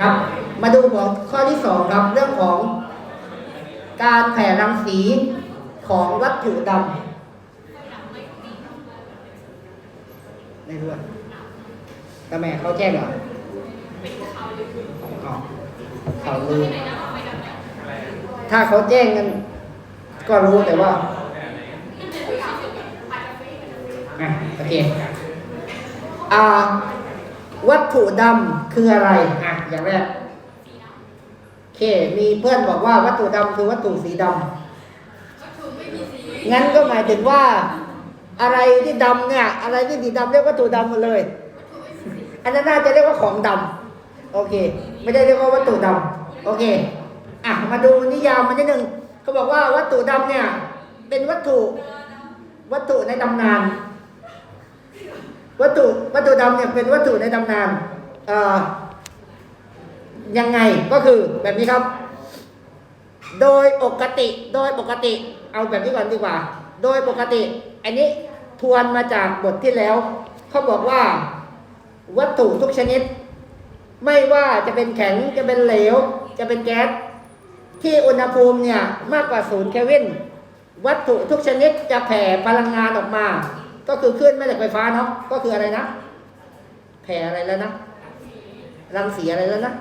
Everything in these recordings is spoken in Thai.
ครับมาดูของข้อที่สองครับเรื่องของการแผ่รังสีของวัตถุดำไม่รู้อะแต่แม่เขาแจ้งเหรออ๋อข่าลือถ้าเขาแจ้งกันก็รู้แต่ว่าอะโอเคอ่า วัตถุดำคืออะไรอะอย่างแรกโอเค มีเพื่อนบอกว่าวัตถุดำคือวัตถุสีดำงั้นก็หมายถึงว่า อะไรที่ดำเนี่ย อะไรที่สีดำเรียกวัตถุดำหมดเลย อันนั้นน่าจะเรียกว่าของดำโอเค ไม่ได้เรียกว่าวัตถุดำโอเคอะมาดูนิยามมันนิดนึงเขาบอกว่าวัตถุดำเนี่ย เป็นวัตถุวัตถุในตำนาน วัตถุวัตถุดำเนี่ยเป็นวัตถุในตำนานยังไงก็คือแบบนี้ครับ โดยปกติโดยปกติ เอาแบบนี้ก่อนดีกว่า โดยปกติ อันนี้ทวนมาจากบทที่แล้วเขาบอกว่า วัตถุทุกชนิด ไม่ว่าจะเป็นแข็งจะเป็นเหลว จะเป็นแก๊สที่อุณหภูมิเนี่ยมากกว่าศูนย์เคลวินวัตถุทุกชนิดจะแผ่พลังงานออกมา ก็คือเคลื่อนแม่เหล็กไฟฟ้าเนาะก็คืออะไรนะแผ่อะไรแล้วนะรังสีอะไรแล้วนะ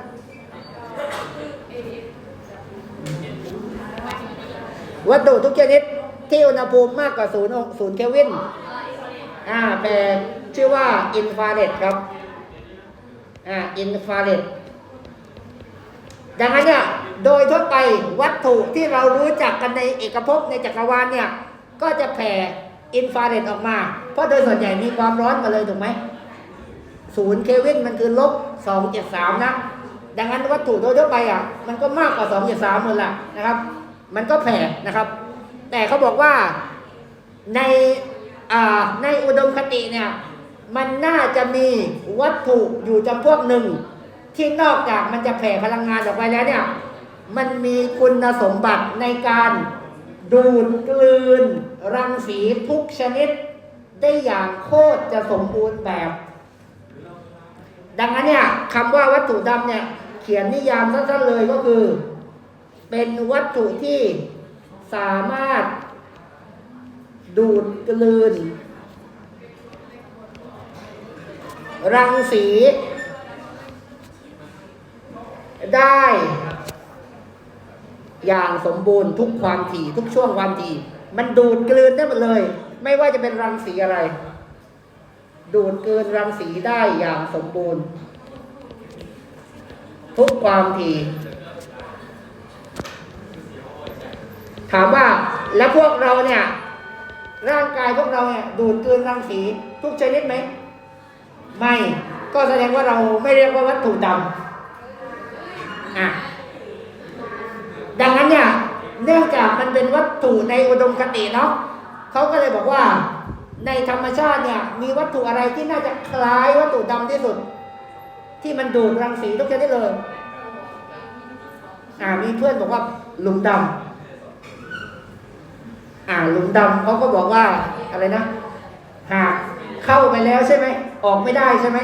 วัตถุทุกชนิดที่อุณหภูมิมากกว่าศูนย์ศูนย์เคลวินอ่าแปลชื่อว่าอินฟราเรดครับอ่าอินฟราเรดดังนั้นเนี่ยโดยทั่วไปวัตถุที่เรารู้จักกันในเอกภพในจักรวาลเนี่ย ก็จะแผ่ อินฟราเรดออกมา เพราะโดยส่วนใหญ่มีความร้อนมาเลยถูกไหมศูนย์เคลวินมันคือลบสองเจ็ดสามนะ ดังนั้นวัตถุโดยทั่วไปอะ มันก็มากกว่าสองเจ็ดสามหมดละนะครับ มันก็แผ่นะครับ แต่เขาบอกว่าในอ่าในอุดมคติเนี่ย มันน่าจะมีวัตถุอยู่จำพวกหนึ่ง ที่นอกจากมันจะแผ่พลังงานออกไปแล้วเนี่ย มันมีคุณสมบัติในการดูดกลืน รังสีทุกชนิดได้อย่างโคตรจะสมบูรณ์แบบ ดังนั้นเนี่ยคำว่าวัตถุดำเนี่ย เขียนนิยามสั้นๆเลยก็คือ เป็นวัตถุที่สามารถดูดกลืน รังสี ได้อย่างสมบูรณ์ทุกความถี่ทุกช่วงความถี่ มันดูดกลืนได้หมดเลย ไม่ว่าจะเป็นรังสีอะไร ดูดกลืนรังสีได้อย่างสมบูรณ์ ทุกความถี่ถามว่าแล้วพวกเราเนี่ย ร่างกายพวกเราเนี่ยดูดกลืนรังสีทุกชนิดไหม ไม่ก็แสดงว่าเราไม่เรียกว่าวัตถุดำอะดังนั้นเนี่ย เนื่องจากมันเป็นวัตถุในอุดมคติเนาะเขาก็เลยบอกว่า ในธรรมชาติเนี่ยมีวัตถุอะไรที่น่าจะคล้ายวัตถุดำที่สุด ที่มันดูดรังสีทุกชนิดเลยอ่ามีเพื่อนบอกว่าหลุมดำอ่าหลุมดำเขาก็บอกว่าอะไรนะหากเข้าไปแล้วใช่ไหมออกไม่ได้ใช่ไหม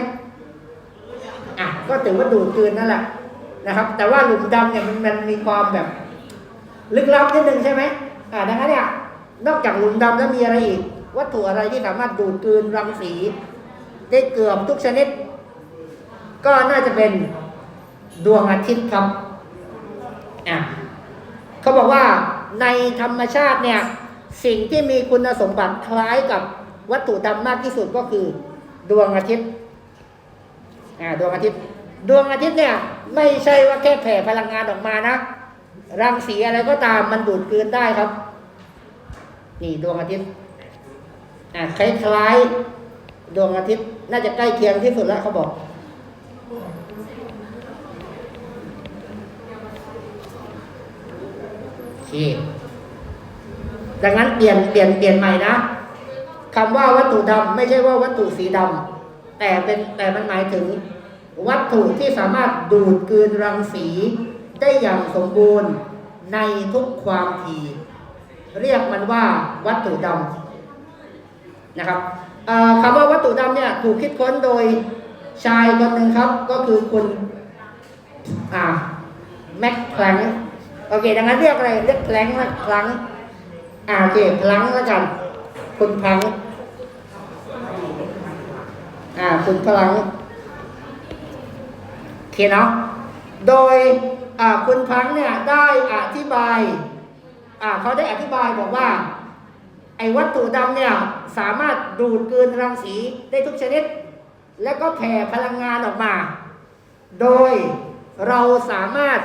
อะก็ถือว่าดูดกลืนนั่นแหละนะครับ แต่ว่าหลุมดำเนี่ยมันมันมีความแบบ ลึกลับนิดนึงใช่ไหมอ่าดังนั้นเนี่ยนอกจากหลุมดำแล้วมีอะไรอีก วัตถุอะไรที่สามารถดูดกลืนรังสีได้เกือบทุกชนิด ก็น่าจะเป็นดวงอาทิตย์ครับอะเขาบอกว่าในธรรมชาติเนี่ยสิ่งที่มีคุณสมบัติคล้ายกับวัตถุดำมากที่สุดก็คือดวงอาทิตย์อ่าดวงอาทิตย์ ดวงอาทิตย์เนี่ย ไม่ใช่ว่าแค่แผ่พลังงานออกมานะ รังสีอะไรก็ตามมันดูดกลืนได้ครับ นี่ดวงอาทิตย์อ่าคล้ายๆดวงอาทิตย์ น่าจะใกล้เคียงที่สุดแล้วเขาบอกโอเคดังนั้นเปลี่ยนเปลี่ยนเปลี่ยนใหม่นะคำว่าวัตถุดำไม่ใช่ว่าวัตถุสีดำแต่เป็นแต่มันหมายถึง วัตถุที่สามารถดูดกลืนรังสี ได้อย่างสมบูรณ์ในทุกความถี่เรียกมันว่าวัตถุดำนะครับคำว่าวัตถุดำเนี่ยถูกคิดค้นโดยชายคนหนึ่งครับ ก็คือคุณอ่าแม็กพลังโอเค ดังนั้นเรียกอะไรเรียกแพลังนะพลังอ่าโอเคพลังแล้วกัน คุณพลังอ่าคุณพลังโอเคเนาะโดย คุณพังเนี่ยได้อธิบายอ่าเขาได้อธิบายบอกว่า ไอ้วัตถุดำเนี่ยสามารถดูดกลืนรังสีได้ทุกชนิด แล้วก็แผ่พลังงานออกมา โดยเราสามารถ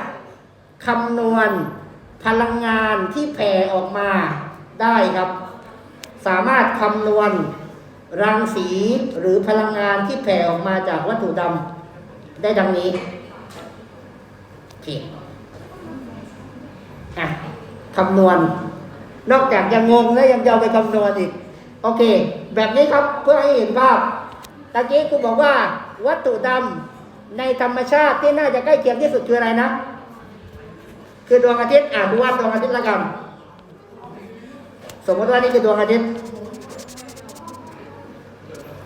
คำนวณพลังงานที่แผ่ออกมาได้ครับ สามารถคำนวณรังสีหรือพลังงานที่แผ่ออกมาจากวัตถุดำได้ดังนี้ โอเคอะคำนวณ นอกจากยังงงแล้วยังจะเอาไปคำนวณอีก โอเค แบบนี้ครับเพื่อให้เห็นภาพตะกี้กูบอกว่า วัตถุดำในธรรมชาติที่น่าจะใกล้เคียงที่สุดคืออะไรนะ คือดวงอาทิตย์อ่าดูว่าดวงอาทิตย์ละกันสมมติว่านี่คือดวงอาทิตย์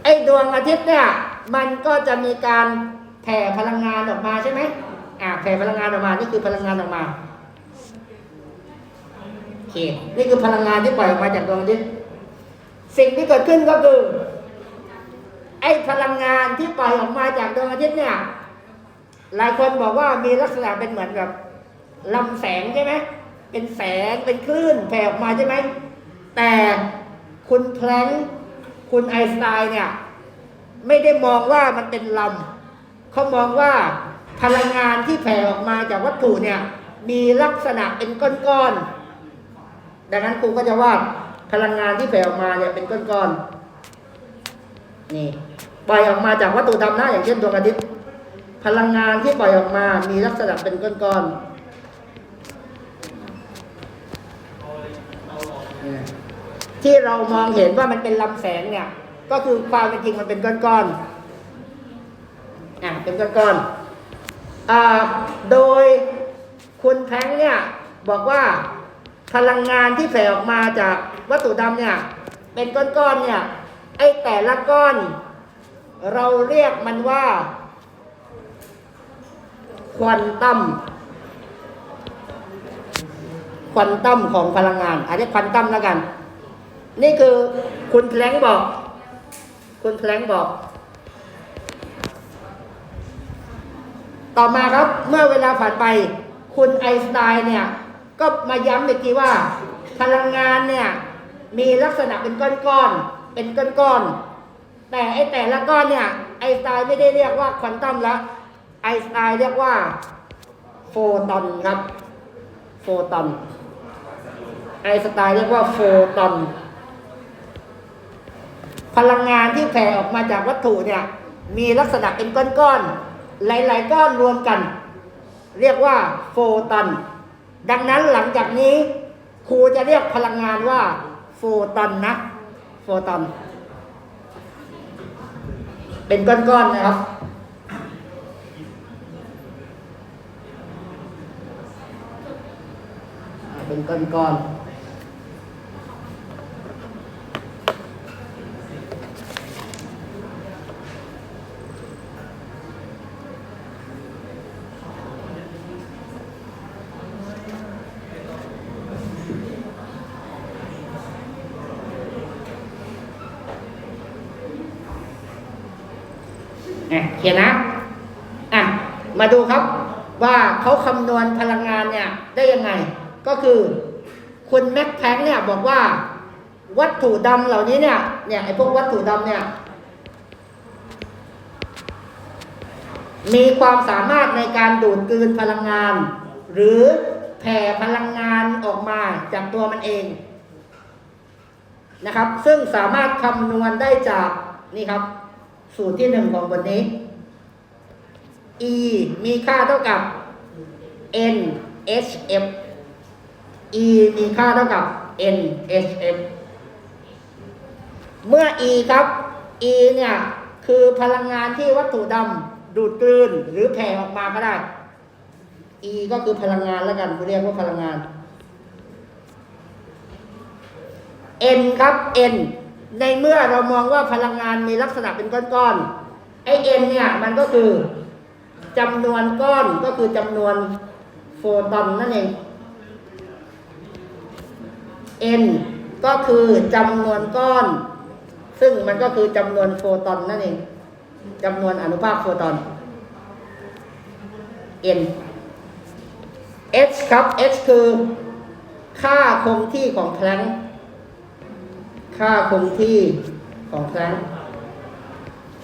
ไอ้ดวงอาทิตย์เนี่ย มันก็จะมีการแผ่พลังงานออกมาใช่ไหม อ่าแผ่พลังงานออกมา นี่คือพลังงานออกมาโอเคนี่คือพลังงานที่ปล่อยออกมาจากดวงอาทิตย์สิ่งที่เกิดขึ้นก็คือไอ้พลังงานที่ปล่อยออกมาจากดวงอาทิตย์เนี่ย หลายคนบอกว่ามีลักษณะเป็นเหมือนกับลำแสงใช่ไหมเป็นแสงเป็นคลื่นแผ่ออกมาใช่ไหมแต่คุณแพลงคุณไอสไตน์เนี่ย ไม่ได้มองว่ามันเป็นลำเขามองว่า พลังงานที่แผ่ออกมาจากวัตถุเนี่ยมีลักษณะเป็นก้อนๆ ดังนั้นครูก็จะวาดพลังงานที่แผ่ออกมาเนี่ยเป็นก้อนๆ นี่ปล่อยออกมาจากวัตถุดำหนะอย่างเช่นดวงอาทิตย์ พลังงานที่ปล่อยออกมา มีลักษณะเป็นก้อนๆ ที่เรามองเห็นว่ามันเป็นลำแสงเนี่ย ก็คือความเป็นจริงมันเป็นก้อนๆ อะเป็นก้อนๆ โดยคุณแพงเนี่ยบอกว่าพลังงานที่แผ่ออกมาจากวัตถุดำเนี่ยเป็นก้อนๆเนี่ยไอ้แต่ละก้อน เราเรียกมันว่าควอนตัมควอนตัมของพลังงานอาจจะควอนตัมแล้วกัน นี่คือคุณแพลงบอก คุณแพลงบอก ต่อมาครับเมื่อเวลาผ่านไป คุณไอน์สไตน์เนี่ยก็มาย้ำอีกทีว่า พลังงานเนี่ยมีลักษณะเป็นก้อนๆเป็นก้อนๆแต่ไอแต่ละก้อนเนี่ยไอน์สไตน์ไม่ได้เรียกว่าควอนตัมล้วไอน์สไตน์เรียกว่าโฟตอนครับโฟตอนไอน์สไตน์เรียกว่าโฟตอนพลังงานที่แผ่ออกมาจากวัตถุเนี่ยมีลักษณะเป็นก้อนๆ หลาย ๆ ก้อนรวมกัน เรียกว่าโฟตอน ดังนั้นหลังจากนี้ ครูจะเรียกพลังงานว่า โฟตอนนะ โฟตอน เป็นก้อน ๆ นะครับเป็นก้อนๆ อะเขียนนะอะมาดูครับว่าเขาคำนวณพลังงานเนี่ยได้ยังไง ก็คือคุณแม็กแพงเนี่ยบอกว่าวัตถุดำเหล่านี้เนี่ยเนี่ยไอ้พวกวัตถุดำเนี่ยมีความสามารถในการดูดกลืนพลังงาน หรือแผ่พลังงานออกมาจากตัวมันเองนะครับ ซึ่งสามารถคำนวณได้จากนี่ครับ สูตรที่หนึ่งของบทนี้ e มีค่าเท่ากับ n h f e มีค่าเท่ากับ n h f เมื่อ e ครับ e เนี่ย คือพลังงานที่วัตถุดำดูดกลืนหรือแผ่ออกมาก็ได้ e ก็คือพลังงานแล้วกันเรียกว่าพลังงาน n ครับ n ในเมื่อเรามองว่าพลังงานมีลักษณะเป็นก้อนๆไอ้ n เนี่ยมันก็คือจำนวนก้อนก็คือจำนวนโฟตอนนั่นเอง n ก็คือจำนวนก้อน ซึ่งมันก็คือจำนวนโฟตอนนั่นเองจำนวนอนุภาคโฟตอน n h ครับ h คือค่าคงที่ของแพลงก์ ค่าคงที่ของแพลงก์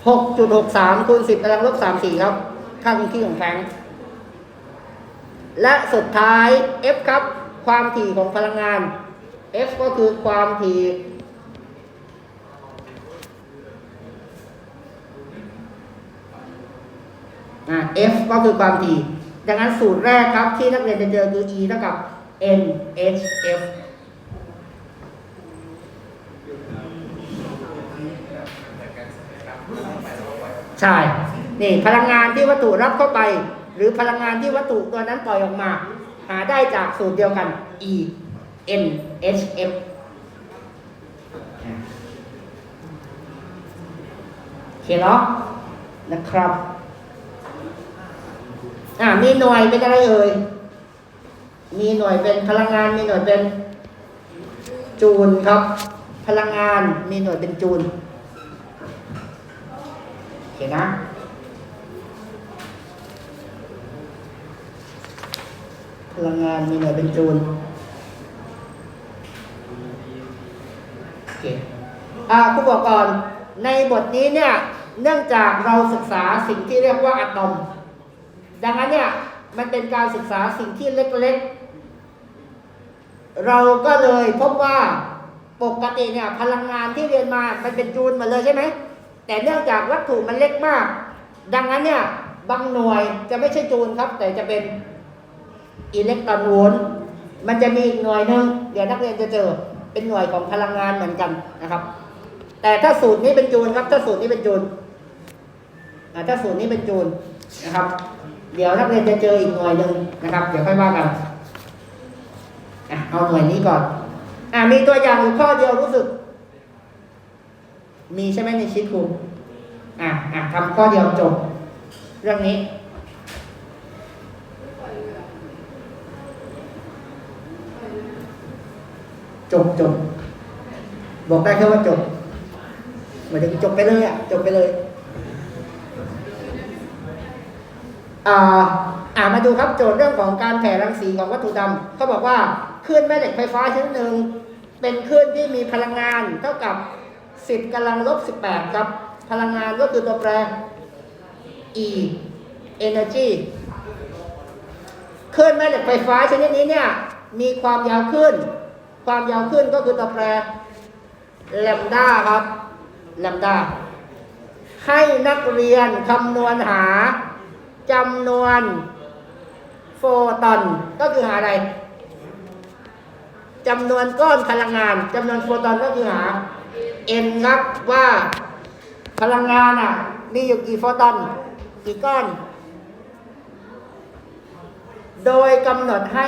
6.63คูณ10กำลังลบ34ครับ ค่าคงที่ของแพลงและสุดท้าย F ครับ ความถี่ของพลังงาน F ก็คือความถี่อ่า F ก็คือความถี่ ดังนั้นสูตรแรกครับที่นักเรียนจะเจอคือ E เท่ากับ N H F ใช่นี่พลังงานที่วัตถุรับเข้าไป หรือพลังงานที่วัตถุตัวนั้นปล่อยออกมา หาได้จากสูตรเดียวกัน E N H F โอเคเนาะนะครับอ่ามีหน่วยเป็นอะไรเอ่ยมีหน่วยเป็นพลังงานมีหน่วยเป็นจูลครับ พลังงานมีหน่วยเป็นจูล เคนะพลังงานมีหน่วยเป็นจูลโอเคอ่าครูบอกก่อนในบทนี้เนี่ยเนื่องจากเราศึกษาสิ่งที่เรียกว่าอะตอม ดังนั้นเนี่ยมันเป็นการศึกษาสิ่งที่เล็กๆ เราก็เลยพบว่าปกติเนี่ยพลังงานที่เรียนมา มันเป็นจูลหมดเลยใช่ไหม แต่เนื่องจากวัตถุมันเล็กมาก ดังนั้นเนี่ยบางหน่วยจะไม่ใช่จูลครับ แต่จะเป็นอิเล็กตรอนโวลต์มันจะมีอีกหน่วยหนึ่งเดี๋ยวนักเรียนจะเจอเป็นหน่วยของพลังงานเหมือนกันนะครับ แต่ถ้าสูตรนี้เป็นจูลครับ ถ้าสูตรนี้เป็นจูลถ้าสูตรนี้เป็นจูลนะครับ เดี๋ยวนักเรียนจะเจออีกหน่วยหนึ่งนะครับ เดี๋ยวค่อยว่ากันเอาหน่วยนี้ก่อนอ่ามีตัวอย่างอยู่ข้อเดียวรู้สึก มีใช่ไหมในชีตครูอะอะทำข้อเดียวจบ เรื่องนี้ จบจบบอกได้แค่ว่าจบหมายถึงจบไปเลยอะจบไปเลยอ่าอ่ามาดูครับโจทย์เรื่องของการแผ่รังสีของวัตถุดำเขาบอกว่าคลื่นแม่เหล็กไฟฟ้าชนิดหนึ่งเป็นคลื่นที่มีพลังงานเท่ากับ 10กำลังลบ18ครับ พลังงานก็คือตัวแปร E energy คลื่นแม่เหล็กไฟฟ้าชนิดนี้เนี่ยมีความยาวคลื่นความยาวคลื่นก็คือตัวแปรแลมด้าครับแลมด้าให้นักเรียนคำนวณหาจำนวนโฟตอนก็คือหาอะไรจำนวนก้อนพลังงานจำนวนโฟตอนก็คือหา n ครับว่าพลังงานอะ มีอยู่กี่โฟตอน กี่ก้อน โดยกำหนดให้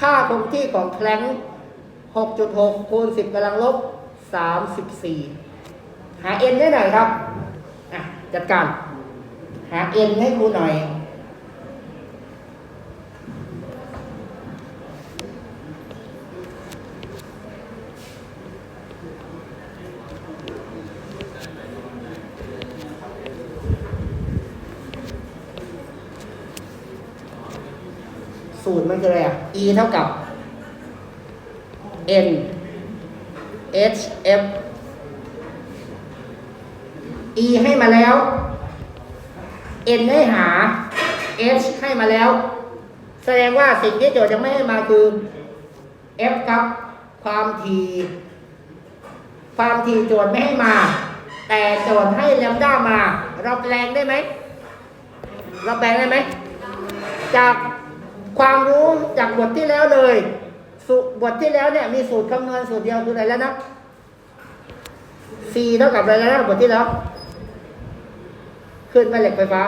ค่าคงที่ของแพลง6.6 คูณ 10กำลังลบ 34 หา n ได้หน่อยครับ อะ จัดการ หา n ให้ครูหน่อย สูตรมันคืออะไรอะ e เท่ากับ n h f e ให้มาแล้ว n ให้หา h ให้มาแล้ว แสดงว่าสิ่งที่โจทย์ยังไม่ให้มาคือ f ครับ ความถี่ความถี่โจทย์ไม่ให้มา แต่โจทย์ให้แลมด้ามา เราแปลงได้ไหมเราแปลงได้ไหมจาก ความรู้จากบทที่แล้วเลยสูบทที่แล้วเนี่ยมีสูตรคำนวณสูตรเดียวคืออะไรแล้วนะ c เท่ากับอะไรแล้วนะบทที่แล้ว ขึ้นแม่เหล็กไฟฟ้า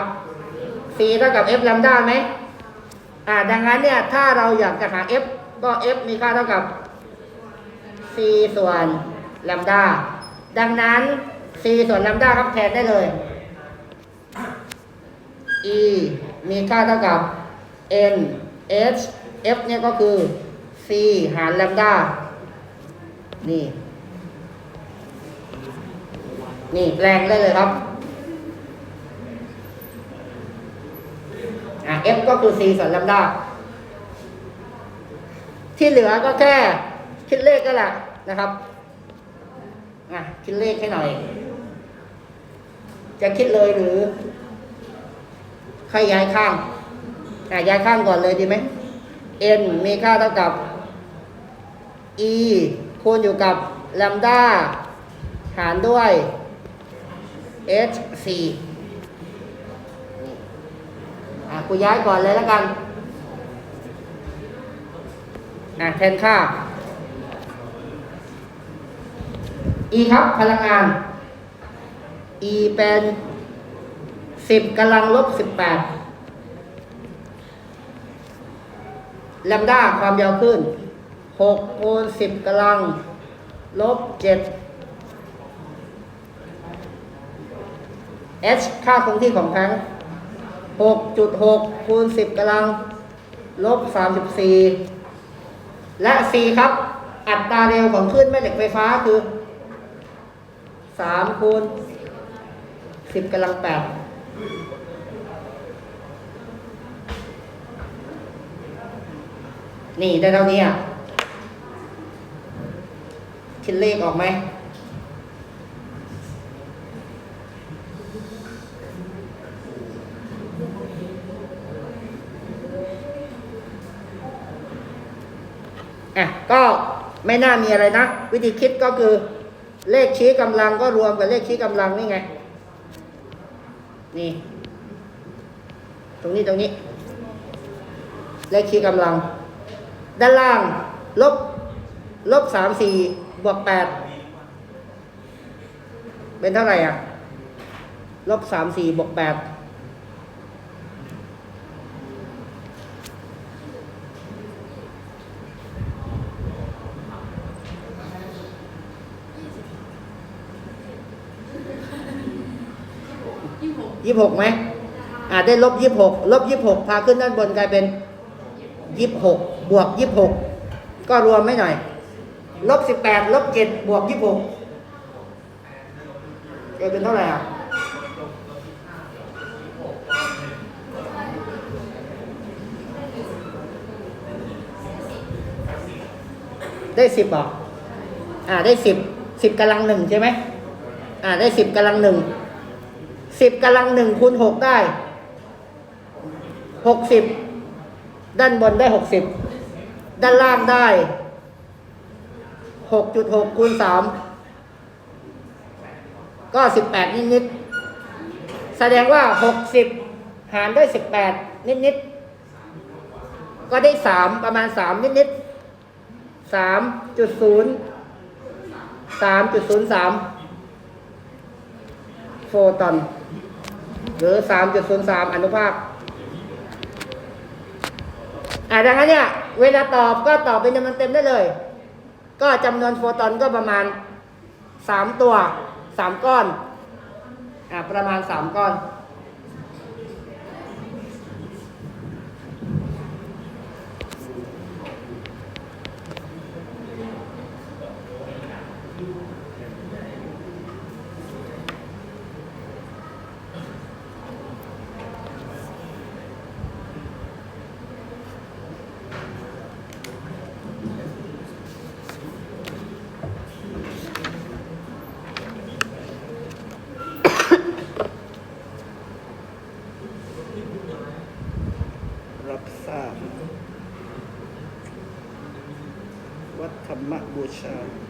c เท่ากับ f ลำด้าไหมอ่า ดังนั้นเนี่ย ถ้าเราอยากจะหา f ก็ f มีค่าเท่ากับ c ส่วนลำด้าดังนั้น c ส่วนลำด้าครับแทนได้เลย e มีค่าเท่ากับ n h f เนี่ยก็คือ c หารแลมดา นี่ นี่แปลงได้เลยครับอะ f ก็คือ c ส่วนแลมดา ที่เหลือก็แค่คิดเลขก็แหละนะครับอะคิดเลขให้หน่อย จะคิดเลยหรือใครย้ายข้าง อะย้ายข้างก่อนเลยดีไหม n มีค่าเท่ากับ e คูณอยู่กับแลมด้าหารด้วย h 4อะกูย้ายก่อนเลยแล้วกันอะแทนค่า e ครับพลังงาน e เป็น 10กำลังลบ18 แลมด้าความยาวขึ้น6คูณ10กำลัง ลบ7 h ค่าคงที่ของแท้ง6.6คูณ10กำลัง ลบ34และ c ครับ อัตราเร็วของคลื่นแม่เหล็กไฟฟ้าคือ3คูณ10กำลัง8 นี่ได้เท่านี้อะคิดเลขออกไหมอะก็ไม่น่ามีอะไรนะ วิธีคิดก็คือเลขชี้กำลังก็รวมกับเลขชี้กำลังนี่ไง นี่ ตรงนี้ตรงนี้ เลขชี้กำลัง ด้านล่าง ลบ ลบสามสี่บวกแปดเป็นเท่าไหร่อะ ลบสามสี่บวกแปดยี่หกไหมอ่าได้ลบยี่หกลบยี่หกพาขึ้นด้านบนกลายเป็นยี่หก บวกยี่หกก็รวมไม่หน่อย ลบสิบแปดลบเจ็ดบวกยี่หกจะเป็นเท่าไหร่อะได้สิบอะอ่า ได้สิบสิบกำลังหนึ่งใช่ไหมอ่า ได้สิบกำลังหนึ่งสิบกำลังหนึ่งคูณหกได้หกสิบด้านบนได้หกสิบ ด้านล่างได้หกจุดหกคูณสามก็สิบแปดนิดๆแสดงว่าหกสิบหารด้วยสิบแปดนิดๆก็ได้สามประมาณสามนิดๆสามจุดศูนย์สามจุดศูนย์สามโฟตอน หรือสามจุดศูนย์สามอนุภาค อ่าดังนั้นเนี่ยเวลาตอบก็ตอบเป็นจำนวนเต็มได้เลย ก็จำนวนโฟตอนก็ประมาณสามตัวสามก้อนอ่าประมาณสามก้อน รับทราบ วัด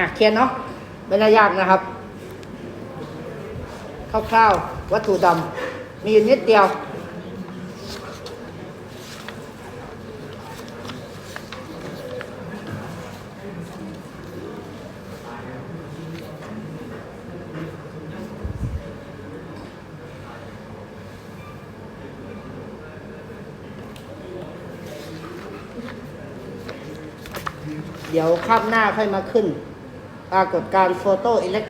อะเขียนเนาะไม่น่ายากนะครับคร่าวๆวัตถุดำมีอยู่นิดเดียวเดี๋ยวคาบหน้าค่อยมาขึ้น ปรากฏการณ์โฟโตอิเล็ก